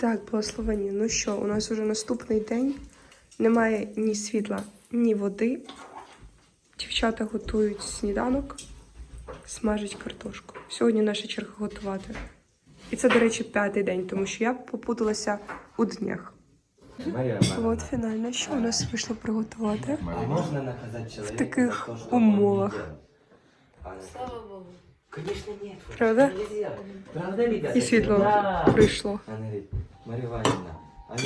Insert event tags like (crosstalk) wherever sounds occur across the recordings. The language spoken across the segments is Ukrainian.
Так, благословення. Ну що, у нас уже наступний день. Немає ні світла, ні води. Дівчата готують сніданок, смажать картошку. Сьогодні наша черга готувати. І це, до речі, п'ятий день, тому що я попуталася у днях. От фінально, що у нас вийшло приготувати? чоловіка таких умовах. Слава Богу. Правда? Правда? І світло прийшло. Она говорит, Мария Ивановна, а.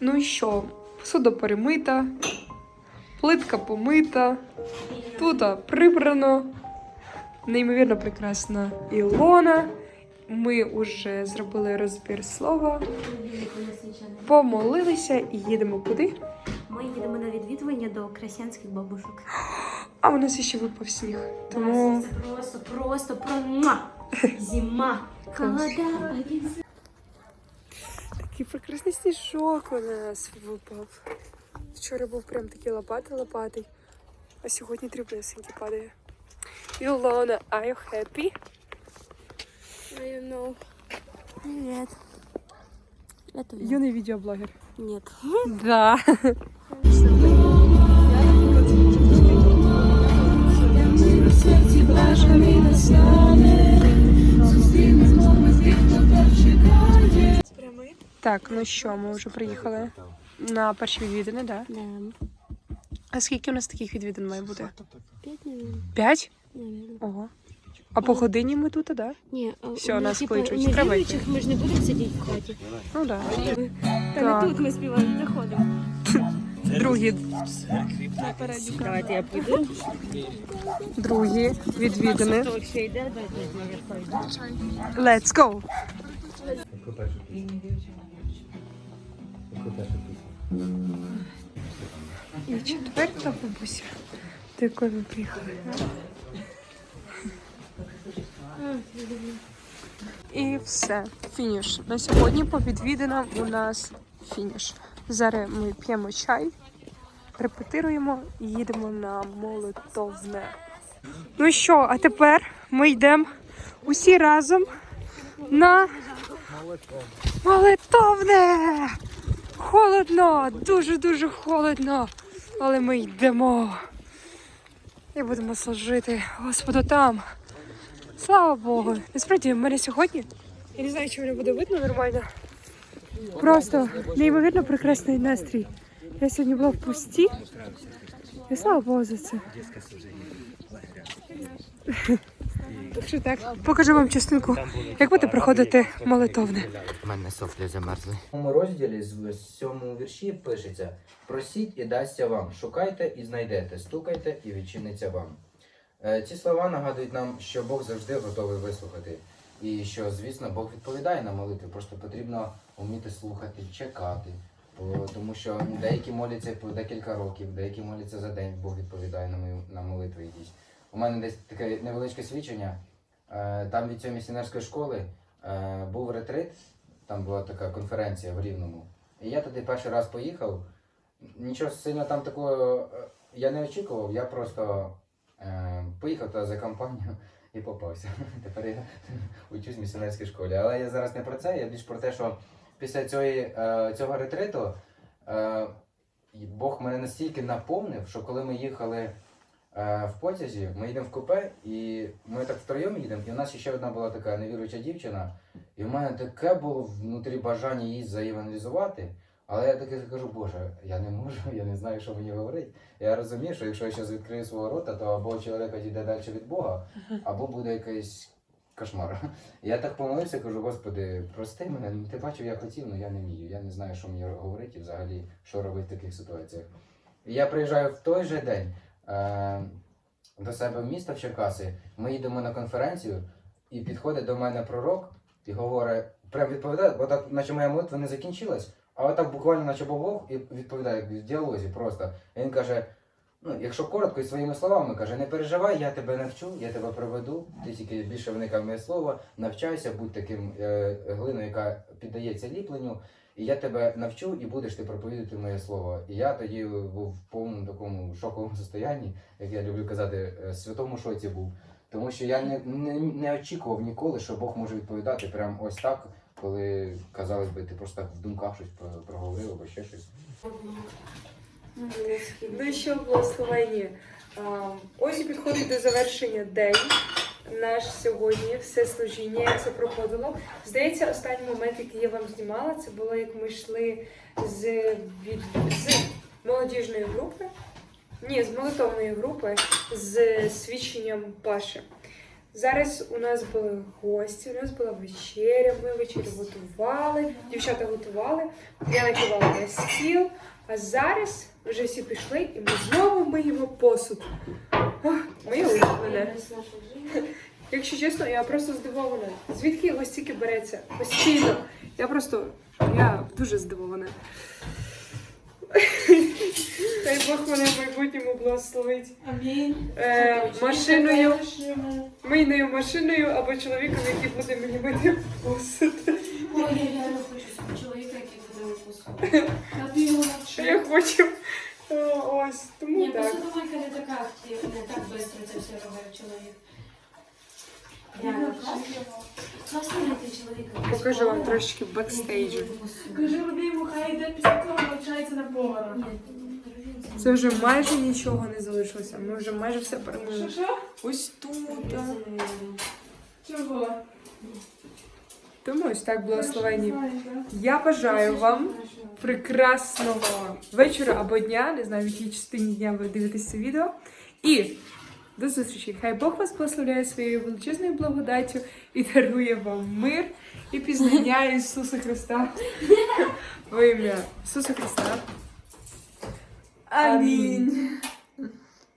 Ну і що? Посуда перемита, плитка помита, тут прибрано. Неймовірно прекрасна Ілона. Ми вже зробили розбір слова, помолилися і їдемо куди? Ми їдемо на відвідування до красянських бабушок. (gasps) А у нас ще випав сніг. Тому просто, просто про (laughs) зима. Холода, такий прекрасний сніжок у нас випав. Вчора був прям такий лопатий-лопатий, а сьогодні дрібнесенький падає. Ілона, are you happy? Know. Нет. Это Юний відеоблогер. Нет. Да. Так, ну що, ми вже приїхали на перші відвідини, да? Да. А скільки у нас таких відвідин має бути? Пять. П'ять? Ого. А по годині ми тут, да? Не, а Всё, у нас кличуть. Треба віруючих ми ж не будемо сидіти в хаті. Ну да. Та Так. не тут ми співаємо, заходимо. (laughs) Другі, Давайте я піду. другі відвідини. Let's go! І четверта бабуся, до якої ми приїхали. І все, фініш. На сьогодні по відвідинам у нас фініш. Зараз ми п'ємо чай, репетируємо і їдемо на молитовне. Ну що, а тепер ми йдемо усі разом на молитовне. Холодно, дуже-дуже холодно. Але ми йдемо. І будемо служити Господу там. Слава Богу. Насправді, в мене сьогодні. Я не знаю, чи мене буде видно нормально. Просто неймовірно прекрасний настрій. Я сьогодні була в пусті. І слава Богу за це. Так що так, покажу вам частинку, як буде проходити молитовне. У мене софлі замерзли. У цьому розділі з сьомому вірші пишеться: просіть і дасться вам, шукайте і знайдете, стукайте і відчиниться вам. Е, Ці слова нагадують нам, що Бог завжди готовий вислухати. І що, звісно, Бог відповідає на молитви, просто потрібно вміти слухати, чекати. Тому що деякі моляться по декілька років, деякі моляться за день, Бог відповідає на мою на молитви якісь. У мене десь таке невеличке свідчення. Е, Там від цієї місіонерської школи е, був ретрит, там була така конференція в Рівному. І я туди перший раз поїхав. Нічого сильно там такого я не очікував, я просто поїхав туди за компанію і попався. (laughs) Тепер я учусь в місіонерській школі. Але я зараз не про це, я більш про те, що після цієї, е, цього ретриту е, Бог мене настільки наповнив, що коли ми їхали е, в потязі, ми їдемо в купе, і ми так втроєм їдемо, і у нас ще одна була така невіруюча дівчина. І в мене таке було внутрі бажання її заєвангелізувати. Але я таки кажу, Боже, я не можу, (laughs) я не знаю, що мені говорити. Я розумію, що якщо я зараз відкрию свого рота, то або чоловік йде далі від Бога, (laughs) або буде якийсь кошмар. (laughs) Я так помолився, кажу, Господи, прости мене, ну, ти бачив, я хотів, але я не вмію. Я не знаю, що мені говорити і взагалі, що робити в таких ситуаціях. І я приїжджаю в той же день е- до себе в місто в Черкаси, ми їдемо на конференцію, і підходить до мене пророк і говорить, прям відповідає, бо так, наче моя молитва не закінчилась, а отак буквально, наче Бог і відповідає в діалозі просто. Він каже: Ну, якщо коротко і своїми словами каже, не переживай, я тебе навчу, я тебе проведу. Ти тільки більше вникай моє слово, навчайся, будь таким е, глиною, яка піддається ліпленню. І я тебе навчу, і будеш ти проповідати моє слово. І я тоді був в повному такому шоковому состоянні, як я люблю казати, е, святому шоці був. Тому що я не, не, не очікував ніколи, що Бог може відповідати прям ось так, коли казалось би, ти просто так в думках щось проговорив або ще щось. Ну що благословені. Ось і підходить до завершення день. Наш сьогодні все служіння, як це проходило. Здається, останній момент, який я вам знімала, це було як ми йшли з, від, з молодіжної групи. Ні, з молитовної групи з свідченням Паші. Зараз у нас були гості, у нас була вечеря, ми вечерю готували, дівчата готували, я накривала на стіл, а зараз вже всі пішли і ми знову миємо посуд. Мої мене. Якщо чесно, я просто здивована. Звідки його стільки береться? Постійно. Я просто я дуже здивована. Хай Бог мене в майбутньому благословить. Амінь. Е, машиною, мийною машиною або чоловіком, який буде мені мити посуд. Ой, я реально хочу собі чоловіка, який буде випускати. Я б його Що я хочу. О, Ось, тому Ні, так. посудомойка не така, не так швидко це все робить чоловік. Реально, класно знайти чоловіка. Покажу вам трошечки бекстейджу. Кажи йому, хай йде після того навчається на повара. Це вже майже нічого не залишилося. Ми вже майже все Що що? Ось тут. а. Чого? Тому ось так благословені. Я бажаю вам прекрасного вечора або дня, не знаю, в якій частині дня ви дивитесь це відео. І до зустрічі! Хай Бог вас благословляє своєю величезною благодаттю і дарує вам мир і пізнання Ісуса Христа. (laughs) Во ім'я Ісуса Христа. Амінь.